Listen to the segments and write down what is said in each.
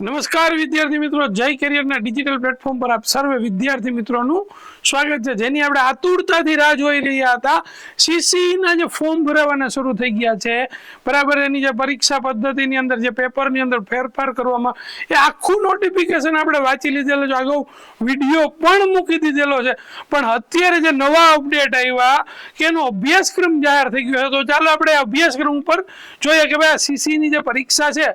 નમસ્કાર વિદ્યાર્થી મિત્રો, જય કેરિયરના ડિજિટલ પ્લેટફોર્મ પર આપ સર્વે વિદ્યાર્થી મિત્રોનું સ્વાગત છે. જેની આપણે આતુરતાથી રાહ જોઈ રહ્યા હતા. સીસીના જે ફોર્મ ભરાવાના શરૂ થઈ ગયા છે. બરાબર, એની જે પરીક્ષા પદ્ધતિની અંદર, જે પેપરની અંદર ફેરફાર કરવામાં, એ આખું નોટિફિકેશન આપણે વાંચી લીધેલું છે. અગાઉ વીડિયો પણ મૂકી દીધેલો છે. પણ અત્યારે જે નવા અપડેટ આવ્યા, કે એનો અભ્યાસક્રમ જાહેર થઈ ગયો છે. તો ચાલો આપણે અભ્યાસક્રમ ઉપર જોઈએ કે ભાઈ આ સીસીની જે પરીક્ષા છે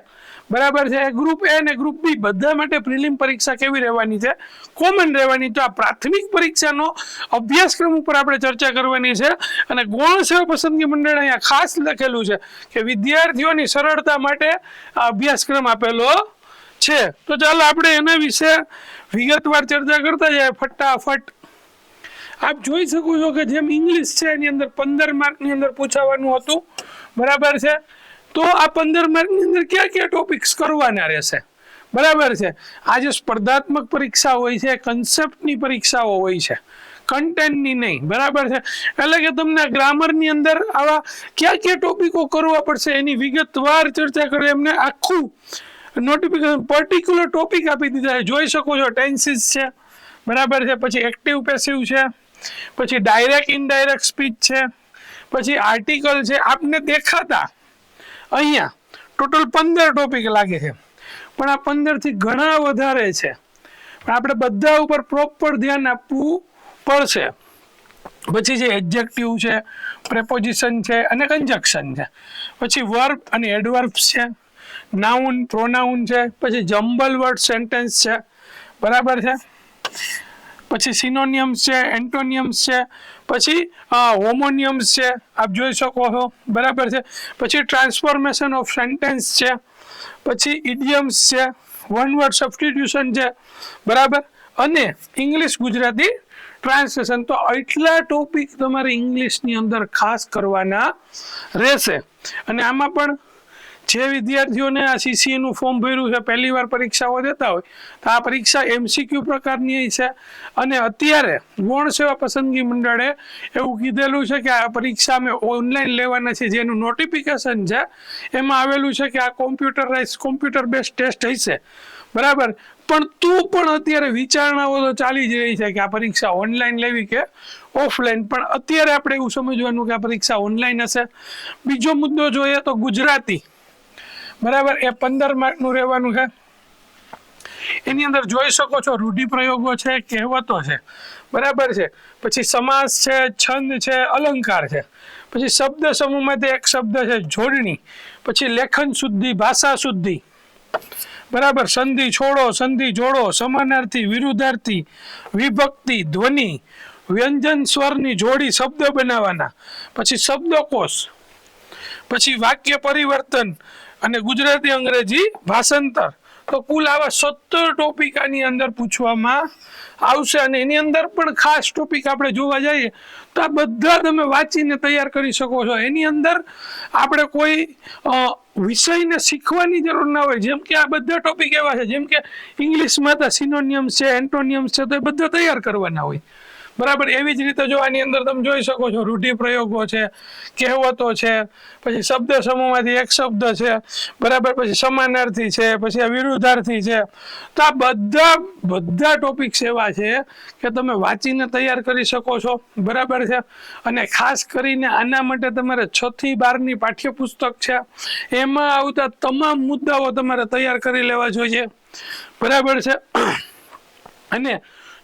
બરાબર છે? ગ્રુપ એ અને ગ્રુપ બી બધા માટે પ્રિલિમ પરીક્ષા કેવી રહેવાની છે? કોમન રહેવાની તો આ પ્રાથમિક પરીક્ષાનો અભ્યાસક્રમ ઉપર આપણે ચર્ચા કરવાની છે અને ગૌણ સેવા પસંદગી મંડળ અહીંયા ખાસ લખેલું છે કે વિદ્યાર્થીઓની સરળતા માટે આ અભ્યાસક્રમ આપેલો છે. તો ચાલો આપણે એના વિશે વિગતવાર ચર્ચા કરતા જાય ફટાફટ. આપ જોઈ શકો છો કે જેમ ઇંગ્લિશ છે એની અંદર પંદર માર્કની અંદર પૂછાવાનું હતું. બરાબર છે? તો આ પંદર માર્કની અંદર કયા કયા ટોપિક્સ કરવાના રહેશે? બરાબર છે. આ જે સ્પર્ધાત્મક પરીક્ષા હોય છે કન્સેપ્ટની પરીક્ષાઓ હોય છે. કન્ટેન્ટની નહીં, બરાબર છે? એટલે કે તમને ગ્રામરની અંદર આવા કયા કયા ટોપિકો કરવા પડશે એની વિગતવાર ચર્ચા કરે એમને આખું નોટિફિકેશન પર્ટિક્યુલર ટોપિક આપી દીધા છે. જોઈ શકો છો ટેન્સીસ છે, બરાબર છે? પછી એક્ટિવ પેસિવ છે, પછી ડાયરેક્ટ ઇનડાયરેક્ટ સ્પીચ છે, પછી આર્ટિકલ છે. આપને દેખાતા અહીંયા ટોટલ પંદર ટોપિક લાગે છે. પણ આ પંદરથી ઘણા વધારે છે. પણ આપણે બધા ઉપર પ્રોપર ધ્યાન આપવું પડશે. પછી જે એડજેક્ટિવ છે પ્રેપોઝિશન છે અને કન્જક્શન છે. પછી વર્બ અને એડવર્બ્સ છે નાઉન પ્રોનાઉન છે, પછી જમ્બલ વર્ડ સેન્ટેન્સ છે. બરાબર છે? પછી સિનોનિયમ્સ છે એન્ટોનિયમ્સ છે, પછી હોમોનિયમ્સ છે, આપ જોઈ શકો છો, બરાબર છે. પછી ટ્રાન્સફોર્મેશન ઓફ સેન્ટેન્સ છે, પછી ઇડિયમ્સ છે વન વર્ડ સબસ્ટિટ્યુશન છે, બરાબર. અને ઇંગ્લિશ ગુજરાતી ટ્રાન્સલેશન તો એટલા ટોપિક તમારે ઇંગ્લિશની અંદર ખાસ કરવાના રહેશે. અને આમાં પણ જે વિદ્યાર્થીઓને આ સીસીએનું ફોર્મ ભર્યું છે, પહેલી વાર પરીક્ષાઓ દેતા હોય, તો આ પરીક્ષા એમસીક્યુ પ્રકારની છે. અને અત્યારે ગૌણ સેવા પસંદગી મંડળે એવું કીધેલું છે કે આ પરીક્ષા અમે ઓનલાઈન લેવાના છે જેનું નોટિફિકેશન છે, એમાં આવેલું છે કે આ કોમ્પ્યુટરાઇઝ કોમ્પ્યુટર બેઝ ટેસ્ટ હશે. બરાબર? પણ તું પણ અત્યારે વિચારણાઓ તો ચાલી જ રહી છે કે આ પરીક્ષા ઓનલાઈન લેવી કે ઓફલાઈન? પણ અત્યારે આપણે એવું સમજવાનું કે આ પરીક્ષા ઓનલાઈન હશે. બીજો મુદ્દો જોઈએ તો ગુજરાતી. બરાબર? એ પંદર માર્કનું રહેવાનું છે. એની અંદર જોઈ શકો છો, રૂઢિપ્રયોગો છે, કહેવતો છે. બરાબર છે? પછી સમાસ છે, છંદ છે, અલંકાર છે. પછી શબ્દ સમૂહમાંથી એક શબ્દ છે, જોડણી. પછી લેખન શુદ્ધિ, ભાષા શુદ્ધિ. બરાબર? સંધિ છોડો, સંધિ જોડો, સમાનાર્થી, વિરુદ્ધાર્થી, વિભક્તિ, ધ્વનિ, વ્યંજન સ્વરની જોડી, શબ્દ બનાવવાના. પછી શબ્દકોશ. પછી વાક્ય પરિવર્તન અને ગુજરાતી અંગ્રેજી ભાષાંતર. તો કુલ આવા સત્તર ટોપિક આની અંદર પૂછવામાં આવશે અને એની અંદર પણ ખાસ ટોપિક આપણે જોવા જઈએ તો આ બધા તમે વાંચીને તૈયાર કરી શકો છો. એની અંદર આપણે કોઈ વિષયને શીખવાની જરૂર ના હોય. જેમ કે આ બધા ટોપિક એવા છે. જેમ કે ઇંગ્લિશમાં તો સિનોનિયમ્સ છે એન્ટોનિયમ્સ છે, તો એ બધા તૈયાર કરવાના હોય. બરાબર, એવી જ રીતે જો આની અંદર તમે જોઈ શકો છો, રૂઢિપ્રયોગો છે, કહેવતો છે, પછી શબ્દ સમૂહમાંથી એક શબ્દ છે, બરાબર, પછી સમાનાર્થી છે, પછી આ વિરુદ્ધાર્થી છે. તો આ બધા બધા ટોપિક્સ એવા છે કે તમે વાંચીને તૈયાર કરી શકો છો, બરાબર છે? અને ખાસ કરીને આના માટે તમારે છ થી બારની પાઠ્યપુસ્તક છે, એમાં આવતા તમામ મુદ્દાઓ તમારે તૈયાર કરી લેવા જોઈએ, બરાબર છે? અને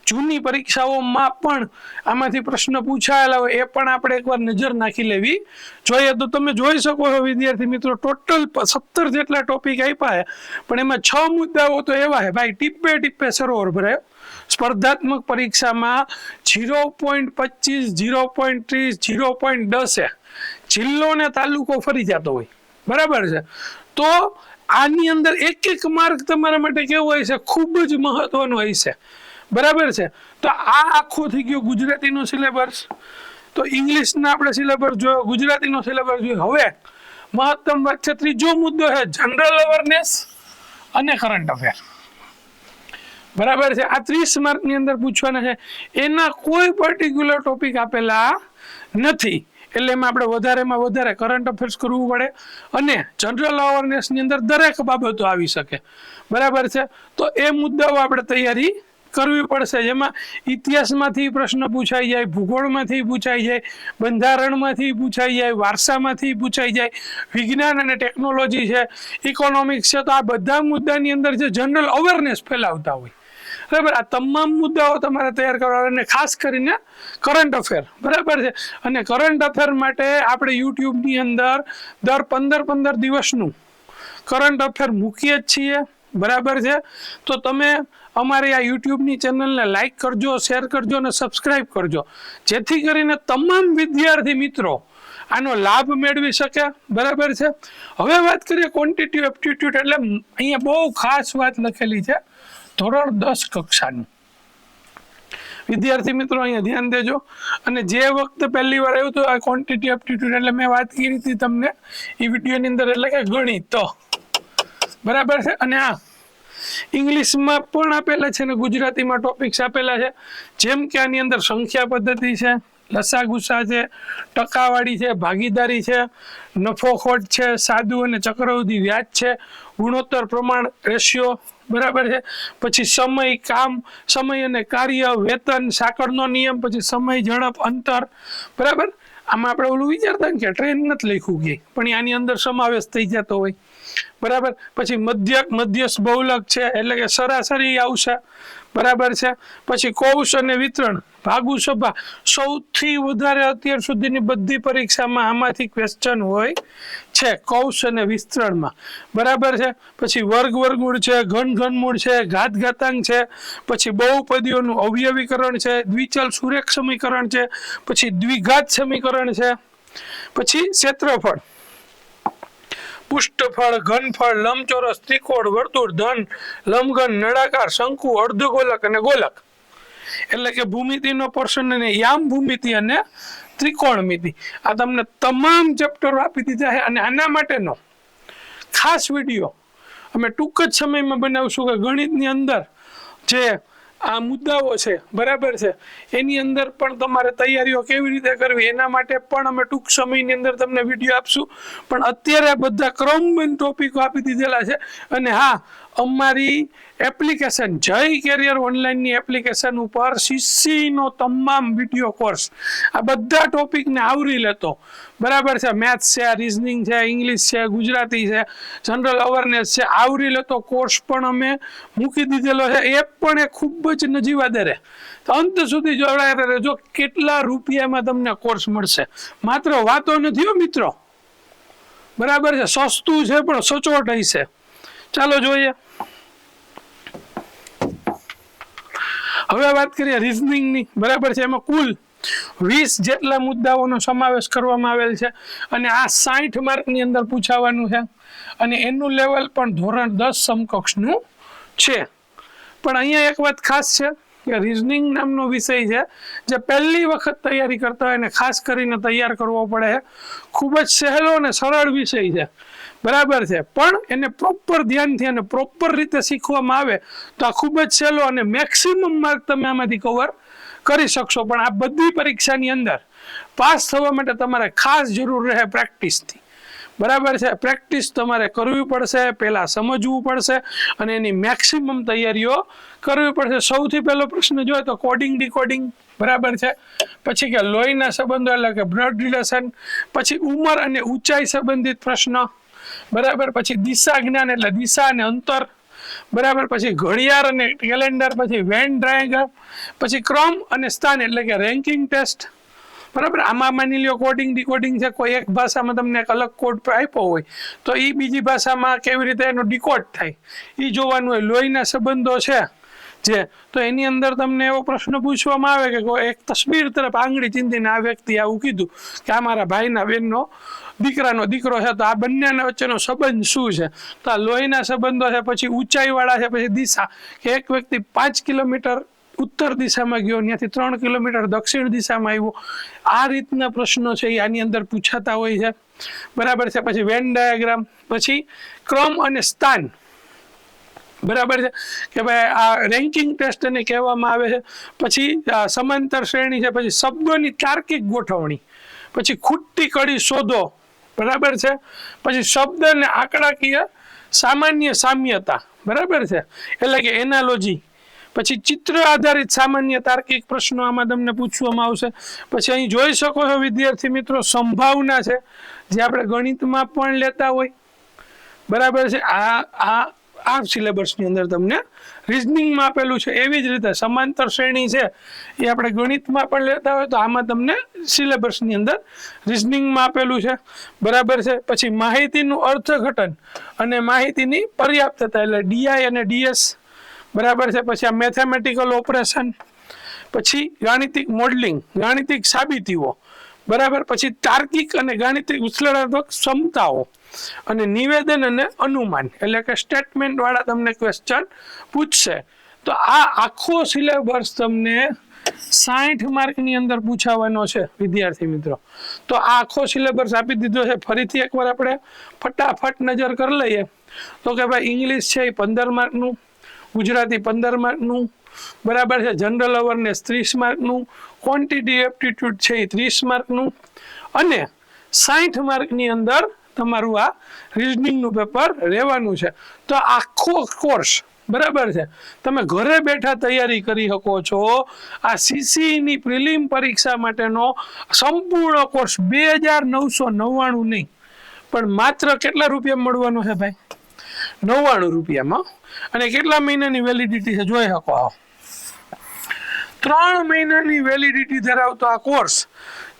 જૂની પરીક્ષાઓમાં પણ આમાંથી પ્રશ્ન પૂછાયેલા હોય, એ પણ આપણે એકવાર નજર નાખી લેવી. જોઈએ તો તમે જોઈ શકો છો, વિદ્યાર્થી મિત્રો, ટોટલ સત્તર જેટલા ટોપિક આપ્યા પણ એમાં છ મુદ્દાઓ તો એવા છે. ભાઈ, ટીપે ટીપે સરોવર ભરાયો સ્પર્ધાત્મક પરીક્ષામાં ઝીરો પોઈન્ટ પચીસ, ઝીરો પોઈન્ટ ત્રીસ, ઝીરો પોઈન્ટ દસે જિલ્લો ને તાલુકો ફરી જતો હોય. બરાબર છે? તો આની અંદર એક એક માર્ક તમારા માટે કેવો હોય છે? ખૂબ જ મહત્વનો હોય છે. બરાબર છે? તો આ આખો થઈ ગયું ગુજરાતીનું સિલેબસ તો ઇંગ્લિશના આપણે સિલેબસ જોયો, ગુજરાતીનો સિલેબસ જોયો. હવે મહત્તમ વાત છે ત્રીજો મુદ્દો છે જનરલ અવેરનેસ અને કરંટ અફેર બરાબર છે? આ ત્રીસ માર્કની અંદર પૂછવાના છે. એના કોઈ પર્ટિક્યુલર ટોપિક આપેલા નથી. એટલે એમાં આપણે વધારેમાં વધારે કરંટ અફેર્સ કરવું પડે અને જનરલ અવેરનેસની અંદર દરેક બાબતો આવી શકે. બરાબર છે? તો એ મુદ્દાઓ આપણે તૈયારી કરવી પડશે. જેમાં ઇતિહાસમાંથી પ્રશ્ન પૂછાઈ જાય, ભૂગોળમાંથી પૂછાઈ જાય, બંધારણમાંથી પૂછાઈ જાય, વારસામાંથી પૂછાઈ જાય. વિજ્ઞાન અને ટેકનોલોજી છે, ઇકોનોમિક્સ છે, તો આ બધા મુદ્દાની અંદર જે જનરલ અવેરનેસ ફેલાવતા હોય. બરાબર? આ તમામ મુદ્દાઓ તમારે તૈયાર કરવા અને ખાસ કરીને કરંટ અફેર. બરાબર છે? અને કરંટ અફેર માટે આપણે યુટ્યુબની અંદર દર પંદર પંદર દિવસનું કરંટ અફેર મૂકીએ જ છીએ. બરાબર છે? તો તમે અમારી આ યુટ્યુબની ચેનલને લાઇક કરજો શેર કરજો અને સબસ્ક્રાઇબ કરજો. જેથી કરીને તમામ વિદ્યાર્થી મિત્રો આનો લાભ મેળવી શકે. બરાબર છે? હવે વાત કરીએ ક્વોન્ટિટી એપ્ટિટ્યૂડ એટલે અહીંયા બહુ ખાસ વાત લખેલી છે. ધોરણ દસ કક્ષાની. વિદ્યાર્થી મિત્રો, અહીંયા ધ્યાન દેજો. અને જે વખતે પહેલી વાર આવ્યું હતું આ ક્વોન્ટિટી એપ્ટિટ્યુડ એટલે મેં વાત કરી હતી તમને. એ વિડીયોની અંદર એટલે કે ગણિત. બરાબર છે? અને આ ઇંગ્લિશમાં પણ આપેલા છે ને ગુજરાતીમાં ટોપિક્સ આપેલા છે. જેમ કે આની અંદર સંખ્યા પદ્ધતિ છે લસા ગુસા છે ટકાવાળી છે, ભાગીદારી છે નફો ખોટ છે, સાદુ અને ચક્રવૃદ્ધિ વ્યાજ છે, ગુણોત્તર પ્રમાણ રેશિયો બરાબર છે. પછી સમય, કામ, સમય અને કાર્ય, વેતન સાંકળનો નિયમ, પછી સમય, ઝડપ, અંતર બરાબર. આમાં આપણે ઓલું વિચારતા કે ટ્રેન નથી લખ્યું કે, પણ આની અંદર સમાવેશ થઈ જતો હોય. બરાબર? પછી મધ્યક મધ્યસ્થ બહુલક છે, એટલે કે સરાસરી આવશે. બરાબર છે? પછી કૌશ અને વિતરણ, ભાગુ સભા. સૌથી વધારે અત્યાર સુધીની બધી પરીક્ષામાં આમાંથી ક્વેશ્ચન હોય છે, કૌશ અને વિસ્તરણમાં. બરાબર છે? પછી વર્ગ વર્ગમૂળ છે, ઘન ઘનમૂળ છે, ઘાત ઘાતાંક છે, પછી બહુપદીઓનું અવયવીકરણ છે, દ્વિચલ સુરેખ સમીકરણ છે, પછી દ્વિઘાત સમીકરણ છે, પછી ક્ષેત્રફળ. પુષ્ઠફળ, ઘનફળ, લંબચોરસ, ત્રિકોણ, વર્તુળ, ધન, લંબઘન, નળાકાર, શંકુ, અર્ધગોલક અને ગોલક. એટલે કે ભૂમિતિનો પોર્શન અને યામ ભૂમિતિ અને ત્રિકોણમિતિ. આ તમને તમામ ચેપ્ટરો આપી દીધા છે અને આના માટેનો ખાસ વીડિયો અમે ટૂંક જ સમયમાં બનાવશું કે ગણિતની અંદર જે આ મુદ્દાઓ છે, બરાબર છે, એની અંદર પણ તમારે તૈયારીઓ કેવી રીતે કરવી, એના માટે પણ અમે ટૂંક સમયની અંદર તમને વીડિયો આપશું. પણ અત્યારે બધા ક્રમબંધ ટોપિકો આપી દીધેલા છે અને હા અમારી એપ્લિકેશન જય કેરિયર ઓનલાઈનની એપ્લિકેશન ઉપર સીસીનો તમામ વીડિયો કોર્સ આ બધા ટોપિકને આવરી લેતો. બરાબર છે? મેથ્સ છે રિઝનિંગ છે ઇંગ્લિશ છે, ગુજરાતી છે જનરલ અવેરનેસ છે, આવરી લેતો કોર્સ પણ અમે મૂકી દીધેલો છે. એ પણ એ ખૂબ જ નજીવા દરે તો અંત સુધી જોડાયા રહેજો. કેટલા રૂપિયામાં તમને કોર્સ મળશે? માત્ર વાતો નથી હો મિત્રો. બરાબર છે? સસ્તું છે પણ સચોટ હશે. ચાલો જોઈએ. હવે વાત કરીએ રિઝનિંગની બરાબર છે? એમાં કુલ વીસ જેટલા મુદ્દાઓનો સમાવેશ કરવામાં આવેલ છે અને આ સાઠ માર્કની અંદર પૂછાવાનું છે. અને એનું લેવલ પણ ધોરણ દસ સમકક્ષનું છે. પણ અહીંયા એક વાત ખાસ છે કે રિઝનિંગ નામનો વિષય છે જે પહેલી વખત તૈયારી કરતા હોય એને ખાસ કરીને તૈયાર કરવો પડે. છે ખૂબ જ સહેલો અને સરળ વિષય છે. બરાબર છે. પણ એને પ્રોપર ધ્યાનથી અને પ્રોપર રીતે શીખવામાં આવે તો આ ખૂબ જ સહેલો અને મેક્સિમમ માર્ક તમે આમાંથી કવર કરી શકશો. પણ આ બધી પરીક્ષાની અંદર પાસ થવા માટે તમારે ખાસ જરૂર રહે પ્રેક્ટિસથી બરાબર છે? પ્રેક્ટિસ તમારે કરવી પડશે, પહેલાં સમજવું પડશે અને એની મેક્સિમમ તૈયારીઓ કરવી પડશે. સૌથી પહેલો પ્રશ્ન જોઈએ તો કોડિંગ ડીકોડિંગ બરાબર છે? પછી કે લોહીના સંબંધો એટલે કે બ્લડ રિલેશન પછી ઉંમર અને ઊંચાઈ સંબંધિત પ્રશ્ન. બરાબર? પછી દિશા જ્ઞાન એટલે દિશા અને અંતર. બરાબર? પછી ઘડિયાળ અને કેલેન્ડર પછી વેન ડ્રાયગર પછી ક્રમ અને સ્થાન એટલે કે રેન્કિંગ ટેસ્ટ બરાબર? આમાં માની લ્યો કોડિંગ ડીકોડિંગ છે, કોઈ એક ભાષામાં તમને એક અલગ કોડ આપ્યો હોય, તો એ બીજી ભાષામાં કેવી રીતે એનો ડીકોડ થાય? એ જોવાનું હોય લોહીના સંબંધો છે. જે, તો એની અંદર તમને એવો પ્રશ્ન પૂછવામાં આવે કે એક તસવીર તરફ આંગળી ચીંધીને આ વ્યક્તિ આવું કીધું કે આ મારા ભાઈના બહેનનો દીકરાનો દીકરો છે, તો આ બંનેના વચ્ચેનો સંબંધ શું છે? તો આ લોહીના સંબંધો છે, પછી ઊંચાઈવાળા છે, પછી દિશા. કે એક વ્યક્તિ પાંચ કિલોમીટર ઉત્તર દિશામાં ગયો, ત્યાંથી ત્રણ કિલોમીટર દક્ષિણ દિશામાં આવ્યો. આ રીતના પ્રશ્નો છે એ આની અંદર પૂછાતા હોય છે. બરાબર છે? પછી વેન ડાયાગ્રામ પછી ક્રમ અને સ્થાન. બરાબર છે? કે ભાઈ આ રેન્કિંગ ટેસ્ટ એને કહેવામાં આવે છે. પછી સમાંતર શ્રેણી છે, પછી શબ્દોની તાર્કિક ગોઠવણી. પછી ખૂટતી કડી શોધો. બરાબર છે? પછી શબ્દ અને આંકડાકીય સામાન્ય સામ્યતા. બરાબર છે? એટલે કે એનાલોજી પછી ચિત્ર આધારિત સામાન્ય તાર્કિક પ્રશ્નો આમાં તમને પૂછવામાં આવશે. પછી અહીં જોઈ શકો છો, વિદ્યાર્થી મિત્રો, સંભાવના છે. જે આપણે ગણિતમાં પણ લેતા હોય. બરાબર છે? આ આ આ સિલેબસની અંદર તમને રિઝનિંગમાં આપેલું છે. એવી જ રીતે સમાંતર શ્રેણી છે, એ આપણે ગણિતમાં પણ લેતા હોય તો આમાં તમને સિલેબસની અંદર રિઝનિંગમાં આપેલું છે. બરાબર છે? પછી માહિતીનું અર્થઘટન અને માહિતીની પર્યાપ્તતા એટલે ડીઆઈ અને ડીએસ બરાબર છે? પછી આ મેથેમેટિકલ ઓપરેશન પછી ગાણિતિક મોડલિંગ ગાણિતિક સાબિતીઓ. બરાબર? પછી તાર્કિક અને ગાણિતિક વિશ્લેષણાત્મક ક્ષમતાઓ અને નિવેદન અને અનુમાન, એટલે કે સ્ટેટમેન્ટ વાળા તમને ક્વેશ્ચન પૂછશે. તો આ આખો સિલેબસ તમને સાઠ માર્કની અંદર પૂછાવાનો છે, વિદ્યાર્થી મિત્રો. તો આ આખો સિલેબસ આપી દીધો છે. ફરીથી એકવાર આપણે ફટાફટ નજર કરી લઈએ. તો કે ભાઈ ઇંગ્લિશ છે એ પંદર માર્કનું, ગુજરાતી પંદર માર્કનું, બરાબર છે? જનરલ અવરનેસ ત્રીસ માર્કનું ક્વોન્ટિટી એપ્ટિટ્યૂડ છે એ ત્રીસ માર્કનું. અને સાઠ માર્કની અંદર તમારું આ રિઝનિંગનું પેપર રહેવાનું છે. તો આખો કોર્સ બરાબર છે. તમે ઘરે બેઠા તૈયારી કરી શકો છો. આ સીસીની પ્રિલિમ પરીક્ષા માટેનો સંપૂર્ણ કોર્સ બે હજાર નવસો નવ્વાણું નહીં. પણ માત્ર કેટલા રૂપિયા મળવાનો છે ભાઈ? નવ્વાણું રૂપિયામાં. અને કેટલા મહિનાની વેલિડિટી છે? જોઈ શકો આવો. ત્રણ મહિનાની વેલિડિટી ધરાવતો આ કોર્સ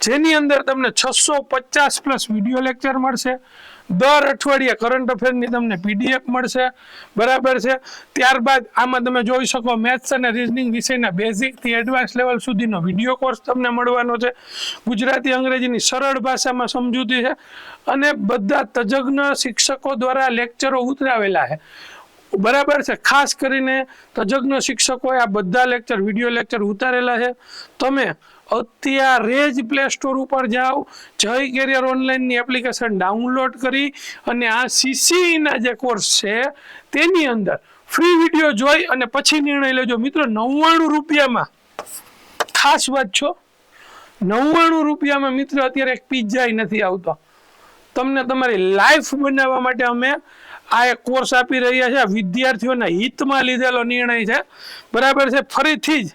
જેની અંદર તમને છસો પચાસ પ્લસ વીડિયો લેક્ચર મળશે. દર અઠવાડિયે કરંટ અફેરની તમને પીડીએફ મળશે. બરાબર છે? ત્યારબાદ આમાં તમે જોઈ શકો મેથ્સ અને રિઝનિંગ વિષયના બેઝિકથી એડવાન્સ લેવલ સુધીનો વીડિયો કોર્સ તમને મળવાનો છે. ગુજરાતી અંગ્રેજીની સરળ ભાષામાં સમજૂતી છે. અને બધા તજજ્ઞ શિક્ષકો દ્વારા લેક્ચરો ઉતરાવેલા છે. બરાબર છે. ખાસ કરીને તજજ્ઞ શિક્ષકોએ આ બધા લેક્ચર વીડિયો લેક્ચર ઉતારેલા છે. તમે અત્યારે જ પ્લે સ્ટોર ઉપર જાઓ, જય કેરિયર ઓનલાઈનની એપ્લિકેશન ડાઉનલોડ કરી અને આ સીસીના જે કોર્સ છે, તેની અંદર ફ્રી વીડિયો જોઈ અને પછી નિર્ણય લેજો. મિત્રો, નવ્વાણું રૂપિયામાં, ખાસ વાત છો, નવ્વાણું રૂપિયામાં મિત્રો અત્યારે એક પિઝ્ઝા નથી આવતો. તમને તમારી લાઈફ બનાવવા માટે અમે આ એક કોર્સ આપી રહ્યા છે. વિદ્યાર્થીઓના હિતમાં લીધેલો નિર્ણય છે. બરાબર છે? ફરીથી જ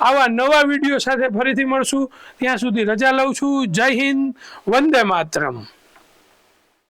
આવા નવા વીડિયો સાથે ફરીથી મળશું. ત્યાં સુધી રજા લઉં છું. જય હિન્દ. વંદે માતરમ.